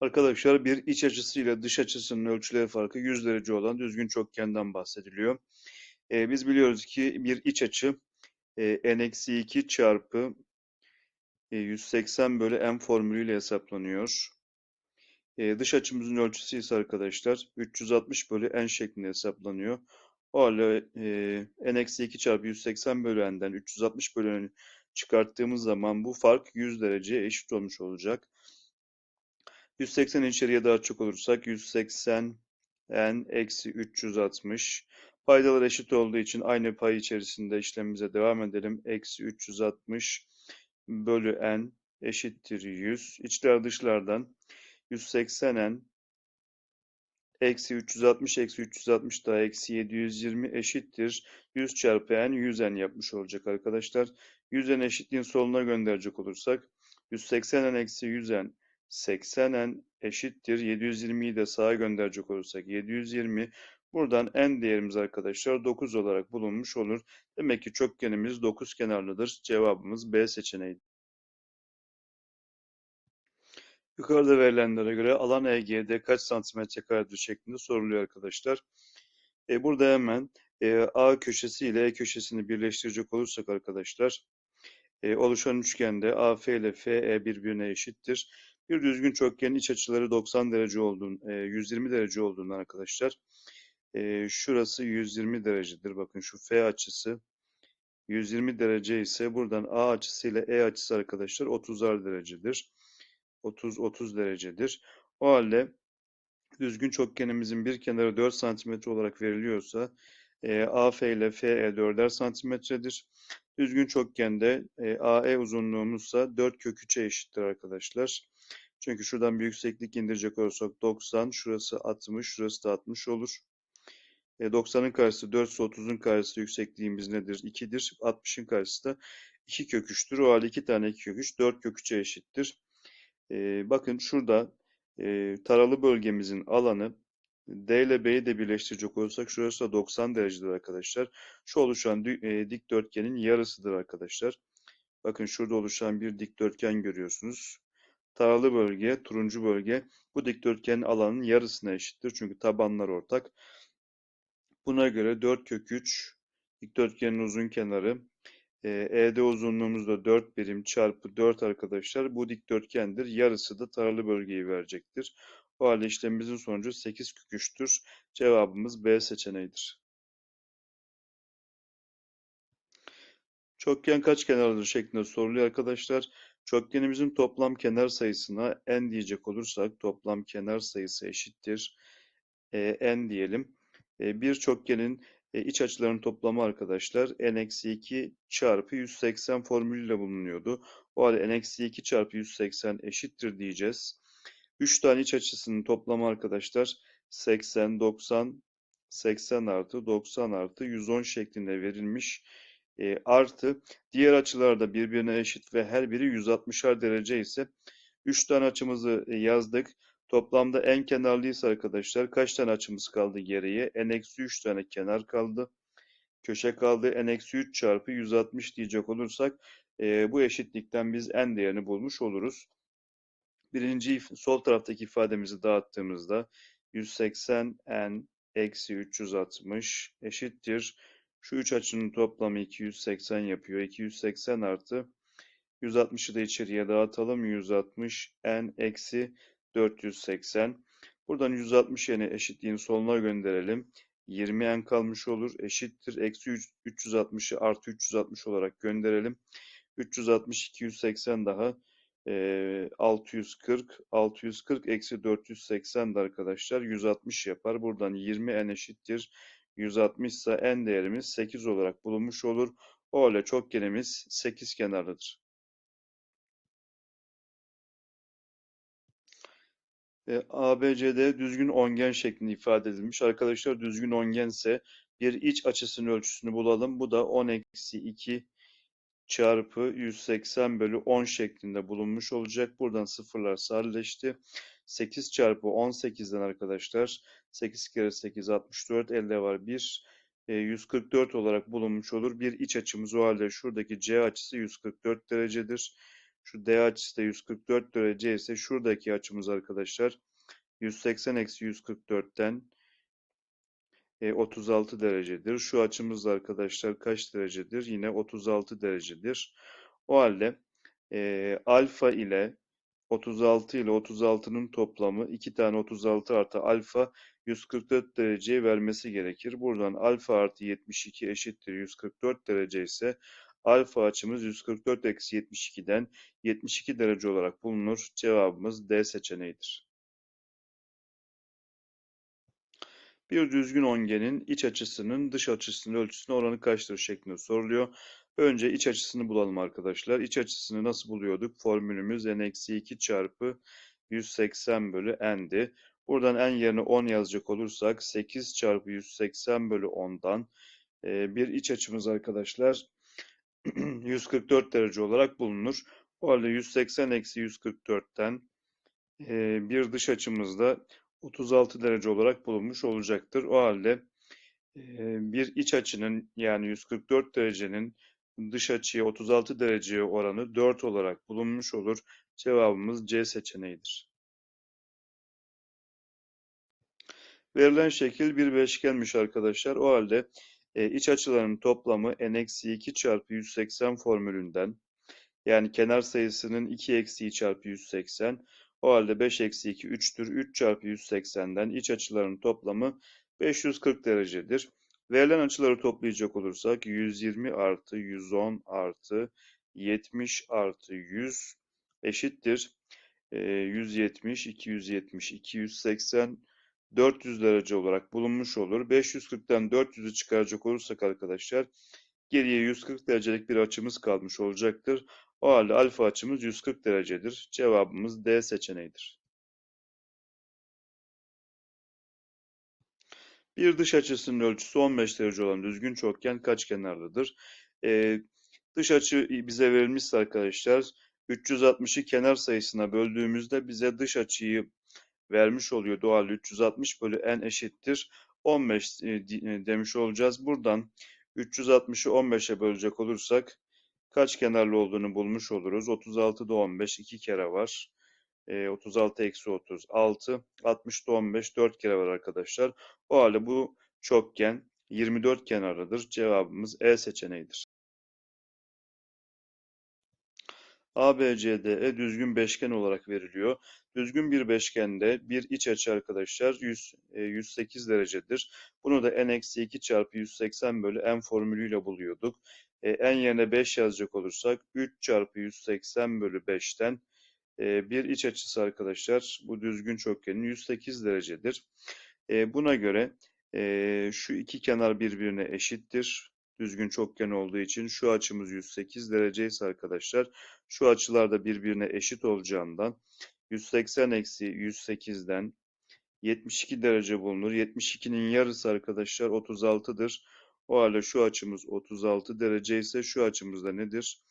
Arkadaşlar bir iç açısı ile dış açısının ölçüleri farkı 100 derece olan düzgün çokgenden bahsediliyor. Ee, biz biliyoruz ki bir iç açı e, n-2 çarpı e, 180 bölü m formülüyle hesaplanıyor. E, dış açımızın ölçüsü ise arkadaşlar 360 bölü n şeklinde hesaplanıyor. O halde e, n-2 çarpı 180 bölü n'den 360 bölü n'i çıkarttığımız zaman bu fark 100 dereceye eşit olmuş olacak. 180 içeriye daha çok olursak 180 n eksi 360. Paydalar eşit olduğu için aynı pay içerisinde işlemimize devam edelim. Eksi 360 bölü n eşittir 100. İçler dışlardan 180 n eksi 360 eksi 360 daha eksi 720 eşittir. 100 çarpı n 100 n yapmış olacak arkadaşlar. 100 n eşitliğin soluna gönderecek olursak 180 n eksi 100 n 80n eşittir. 720'yi de sağa gönderecek olursak 720. Buradan n değerimiz arkadaşlar 9 olarak bulunmuş olur. Demek ki çokgenimiz 9 kenarlıdır. Cevabımız B seçeneği. Yukarıda verilenlere göre alan EG'de kaç santimetre karedir şeklinde soruluyor arkadaşlar. E burada hemen e, A köşesi ile E köşesini birleştirecek olursak arkadaşlar e, oluşan üçgende AF ile FE birbirine eşittir. Bir düzgün çokgenin iç açıları 90 derece olduğun, 120 derece olduğundan arkadaşlar. Şurası 120 derecedir. Bakın şu F açısı 120 derece ise buradan A açısı ile E açısı arkadaşlar 30'ar derecedir. 30 30 derecedir. O halde düzgün çokgenimizin bir kenarı 4 cm olarak veriliyorsa e, AF ile FE 4'er cm'dir. Düzgün çokgende e, AE uzunluğumuzsa 4 kök 3'e eşittir arkadaşlar. Çünkü şuradan bir yükseklik indirecek olursak 90, şurası 60, şurası da 60 olur. E, 90'ın karşısı 4 ise 30'un karşısı yüksekliğimiz nedir? 2'dir. 60'ın karşısı da 2 kök 3'tür. O halde 2 tane 2 kök 3, 4 kök 3'e eşittir. E, bakın şurada e, taralı bölgemizin alanı D ile B'yi de birleştirecek olursak şurası da 90 derecedir arkadaşlar. Şu oluşan e, dikdörtgenin yarısıdır arkadaşlar. Bakın şurada oluşan bir dikdörtgen görüyorsunuz. Taralı bölge, turuncu bölge bu dikdörtgenin alanının yarısına eşittir. Çünkü tabanlar ortak. Buna göre 4 kök 3 dikdörtgenin uzun kenarı ED uzunluğumuz da 4 birim çarpı 4 arkadaşlar. Bu dikdörtgendir. Yarısı da taralı bölgeyi verecektir. O halde işlemimizin sonucu 8 kök 3'tür. Cevabımız B seçeneğidir. Çokgen kaç kenarlıdır şeklinde soruluyor arkadaşlar. Çokgenimizin toplam kenar sayısına n diyecek olursak toplam kenar sayısı eşittir e, n diyelim. E, bir çokgenin e, iç açılarının toplamı arkadaşlar n-2 çarpı 180 formülüyle bulunuyordu. O halde n-2 çarpı 180 eşittir diyeceğiz. 3 tane iç açısının toplamı arkadaşlar 80, 90, 80 artı 90 artı 110 şeklinde verilmiş. E, artı diğer açılar da birbirine eşit ve her biri 160'ar derece ise 3 tane açımızı e, yazdık. Toplamda en kenarlıysa arkadaşlar kaç tane açımız kaldı geriye? n-3 tane kenar kaldı. Köşe kaldı. n-3 çarpı 160 diyecek olursak e, bu eşitlikten biz n değerini bulmuş oluruz. Birinci sol taraftaki ifademizi dağıttığımızda 180 n eksi 360 eşittir. Şu üç açının toplamı 280 yapıyor. 280 artı 160'ı da içeriye dağıtalım. 160 n eksi 480. Buradan 160 yeni eşitliğin soluna gönderelim. 20 n kalmış olur. Eşittir. Eksi 360'ı artı 360 olarak gönderelim. 360, 280 daha. 640, 640 eksi 480 de arkadaşlar 160 yapar. Buradan 20 n eşittir. 160 ise n değerimiz 8 olarak bulunmuş olur. O halde çokgenimiz 8 kenarlıdır. E, ABCD düzgün ongen şeklinde ifade edilmiş. Arkadaşlar düzgün ongense bir iç açısının ölçüsünü bulalım. Bu da 10 eksi 2 çarpı 180 bölü 10 şeklinde bulunmuş olacak. Buradan sıfırlar sadeleşti. 8 çarpı 18'den arkadaşlar 8 kere 8 64 elde var 1 e, 144 olarak bulunmuş olur. Bir iç açımız o halde şuradaki C açısı 144 derecedir. Şu D açısı da 144 derece ise şuradaki açımız arkadaşlar 180 eksi 144'ten e, 36 derecedir. Şu açımız da arkadaşlar kaç derecedir? Yine 36 derecedir. O halde e, alfa ile 36 ile 36'nın toplamı 2 tane 36 artı alfa 144 dereceyi vermesi gerekir. Buradan alfa artı 72 eşittir 144 derece ise alfa açımız 144 eksi 72'den 72 derece olarak bulunur. Cevabımız D seçeneğidir. Bir düzgün ongenin iç açısının dış açısının ölçüsüne oranı kaçtır şeklinde soruluyor. Önce iç açısını bulalım arkadaşlar. İç açısını nasıl buluyorduk? Formülümüz n-2 çarpı 180 bölü n'di. Buradan n yerine 10 yazacak olursak 8 çarpı 180 bölü 10'dan e, bir iç açımız arkadaşlar 144 derece olarak bulunur. O halde 180 eksi 144'ten e, bir dış açımız da 36 derece olarak bulunmuş olacaktır. O halde e, bir iç açının yani 144 derecenin dış açıya 36 dereceye oranı 4 olarak bulunmuş olur. Cevabımız C seçeneğidir. Verilen şekil bir beşgenmiş arkadaşlar. O halde e, iç açıların toplamı n-2 çarpı 180 formülünden yani kenar sayısının 2 eksiği çarpı 180 o halde 5 eksi 2 3'tür. 3 çarpı 180'den iç açıların toplamı 540 derecedir. Verilen açıları toplayacak olursak 120 artı 110 artı 70 artı 100 eşittir. 170, 270, 280, 400 derece olarak bulunmuş olur. 540'tan 400'ü çıkaracak olursak arkadaşlar geriye 140 derecelik bir açımız kalmış olacaktır. O halde alfa açımız 140 derecedir. Cevabımız D seçeneğidir. Bir dış açısının ölçüsü 15 derece olan düzgün çokgen kaç kenarlıdır? Ee, dış açı bize verilmişse arkadaşlar 360'ı kenar sayısına böldüğümüzde bize dış açıyı vermiş oluyor. Doğal 360 bölü n eşittir. 15 e, demiş olacağız. Buradan 360'ı 15'e bölecek olursak kaç kenarlı olduğunu bulmuş oluruz. 36'da 15 2 kere var. E, 36 eksi 30 6. 60'da 15 4 kere var arkadaşlar. O halde bu çokgen 24 kenarlıdır. Cevabımız E seçeneğidir. ABCDE düzgün beşgen olarak veriliyor. Düzgün bir beşgende bir iç açı arkadaşlar 100, 108 e, derecedir. Bunu da n-2 çarpı 180 bölü n formülüyle buluyorduk. E, n yerine 5 yazacak olursak 3 çarpı 180 bölü 5'ten e, bir iç açısı arkadaşlar bu düzgün çokgenin 108 derecedir. E, buna göre e, şu iki kenar birbirine eşittir. Düzgün çokgen olduğu için şu açımız 108 derece ise arkadaşlar şu açılar da birbirine eşit olacağından 180 eksi 108'den 72 derece bulunur. 72'nin yarısı arkadaşlar 36'dır. O halde şu açımız 36 derece ise şu açımız da nedir?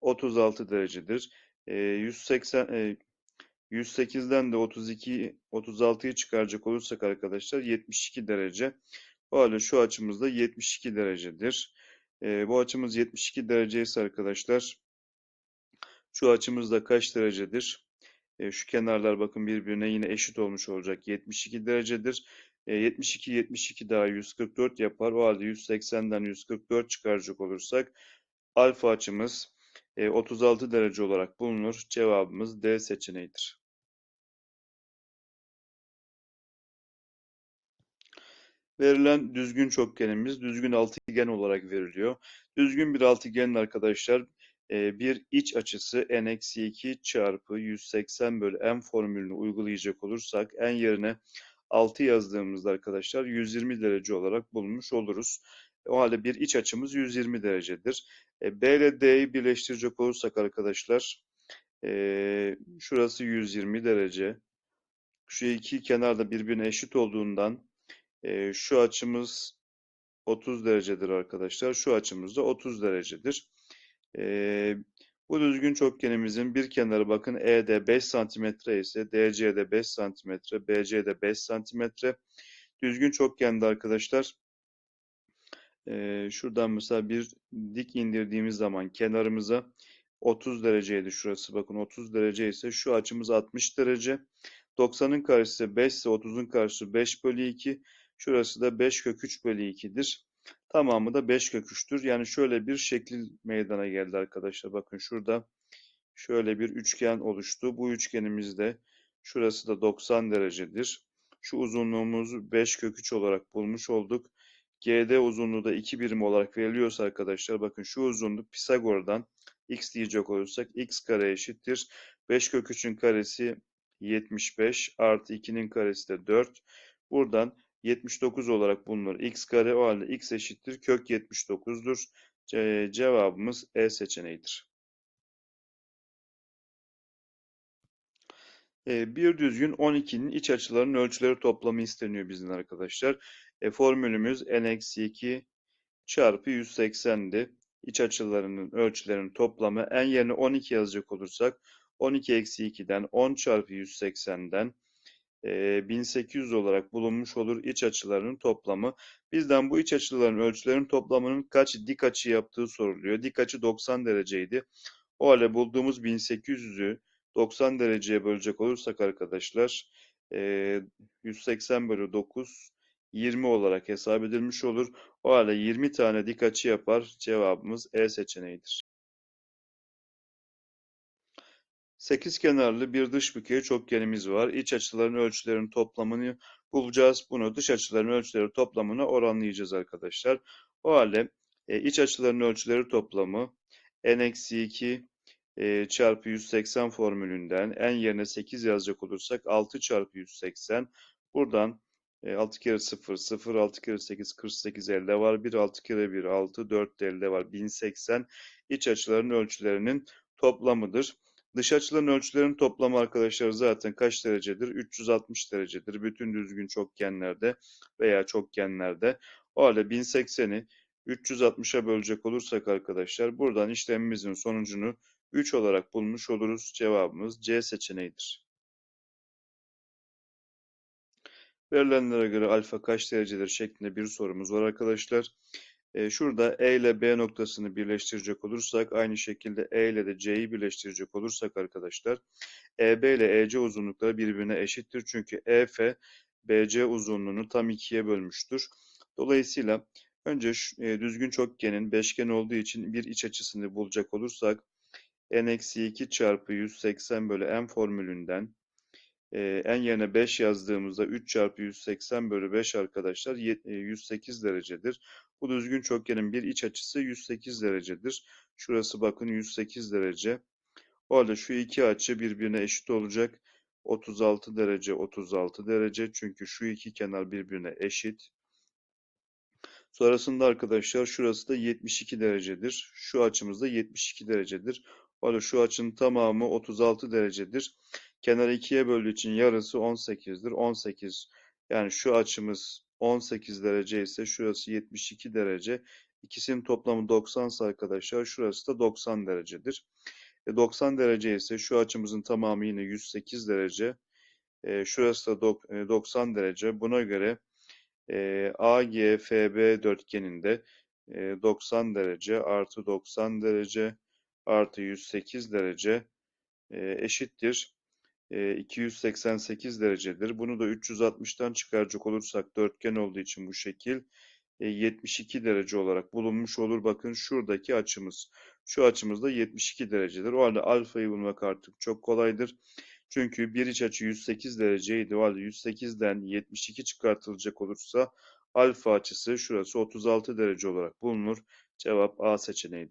36 derecedir. E, 180 e, 108'den de 32 36'yı çıkaracak olursak arkadaşlar 72 derece. O halde şu açımız da 72 derecedir. Bu açımız 72 derece ise arkadaşlar şu açımız da kaç derecedir? Şu kenarlar bakın birbirine yine eşit olmuş olacak. 72 derecedir. 72, 72 daha 144 yapar. O halde 180'den 144 çıkaracak olursak alfa açımız 36 derece olarak bulunur. Cevabımız D seçeneğidir. Verilen düzgün çokgenimiz düzgün altıgen olarak veriliyor. Düzgün bir altıgenin arkadaşlar bir iç açısı n-2 çarpı 180 bölü n formülünü uygulayacak olursak n yerine 6 yazdığımızda arkadaşlar 120 derece olarak bulmuş oluruz. O halde bir iç açımız 120 derecedir. E, B ile D'yi birleştirecek olursak arkadaşlar e, şurası 120 derece. Şu iki kenar da birbirine eşit olduğundan e, şu açımız 30 derecedir arkadaşlar. Şu açımız da 30 derecedir. E, bu düzgün çokgenimizin bir kenarı bakın ED 5 cm ise DC'de 5 cm, BC'de 5 cm. Düzgün çokgende arkadaşlar e, şuradan mesela bir dik indirdiğimiz zaman kenarımıza 30 dereceydi şurası. Bakın 30 derece ise şu açımız 60 derece. 90'ın karşısı 5 ise 30'un karşısı 5 bölü 2. Şurası da 5 kök 3 bölü 2'dir. Tamamı da 5 kök 3'tür. Yani şöyle bir şekil meydana geldi arkadaşlar. Bakın şurada şöyle bir üçgen oluştu. Bu üçgenimizde şurası da 90 derecedir. Şu uzunluğumuzu 5 kök 3 olarak bulmuş olduk. GD uzunluğu da 2 birim olarak veriliyorsa arkadaşlar bakın şu uzunluk Pisagor'dan x diyecek olursak x kare eşittir. 5 kök 3'ün karesi 75 artı 2'nin karesi de 4. Buradan 79 olarak bulunur. x kare o halde x eşittir kök 79'dur. Ce cevabımız E seçeneğidir. E, bir düzgün 12'nin iç açılarının ölçüleri toplamı isteniyor bizden arkadaşlar. E, formülümüz n-2 çarpı 180'di. İç açılarının ölçülerinin toplamı en yerine 12 yazacak olursak 12 eksi 2'den 10 çarpı 180'den e, 1800 olarak bulunmuş olur iç açılarının toplamı. Bizden bu iç açıların ölçülerinin toplamının kaç dik açı yaptığı soruluyor. Dik açı 90 dereceydi. O halde bulduğumuz 1800'ü 90 dereceye bölecek olursak arkadaşlar e, 180 bölü 9 20 olarak hesap edilmiş olur. O halde 20 tane dik açı yapar. Cevabımız E seçeneğidir. 8 kenarlı bir dış bükey çokgenimiz var. İç açıların ölçülerinin toplamını bulacağız. Bunu dış açıların ölçüleri toplamına oranlayacağız arkadaşlar. O halde e, iç açıların ölçüleri toplamı n-2 e, çarpı 180 formülünden n yerine 8 yazacak olursak 6 çarpı 180 buradan 6 kere 0 0 6 kere 8 48 elde var 1 6 kere 1 6 4 elde var 1080 iç açıların ölçülerinin toplamıdır. Dış açıların ölçülerinin toplamı arkadaşlar zaten kaç derecedir? 360 derecedir. Bütün düzgün çokgenlerde veya çokgenlerde. O halde 1080'i 360'a bölecek olursak arkadaşlar buradan işlemimizin sonucunu 3 olarak bulmuş oluruz. Cevabımız C seçeneğidir. Verilenlere göre alfa kaç derecedir şeklinde bir sorumuz var arkadaşlar. Ee, şurada E ile B noktasını birleştirecek olursak aynı şekilde E ile de C'yi birleştirecek olursak arkadaşlar EB ile EC uzunlukları birbirine eşittir. Çünkü EF BC uzunluğunu tam ikiye bölmüştür. Dolayısıyla önce şu, e, düzgün çokgenin beşgen olduğu için bir iç açısını bulacak olursak n-2 çarpı 180 bölü n formülünden e, n yerine 5 yazdığımızda 3 çarpı 180 bölü 5 arkadaşlar 108 derecedir. Bu düzgün çokgenin bir iç açısı 108 derecedir. Şurası bakın 108 derece. O halde şu iki açı birbirine eşit olacak. 36 derece 36 derece çünkü şu iki kenar birbirine eşit. Sonrasında arkadaşlar şurası da 72 derecedir. Şu açımız da 72 derecedir. O halde şu açının tamamı 36 derecedir. Kenarı ikiye böldüğü için yarısı 18'dir. 18 yani şu açımız 18 derece ise şurası 72 derece. İkisinin toplamı 90 ise arkadaşlar şurası da 90 derecedir. E 90 derece ise şu açımızın tamamı yine 108 derece. E şurası da 90 derece. Buna göre e, AGFB dörtgeninde e, 90 derece artı 90 derece artı 108 derece e, eşittir. E, 288 derecedir. Bunu da 360'tan çıkaracak olursak dörtgen olduğu için bu şekil e, 72 derece olarak bulunmuş olur. Bakın şuradaki açımız. Şu açımız da 72 derecedir. O halde alfayı bulmak artık çok kolaydır. Çünkü bir iç açı 108 dereceydi. O halde 108'den 72 çıkartılacak olursa alfa açısı şurası 36 derece olarak bulunur. Cevap A seçeneğidir.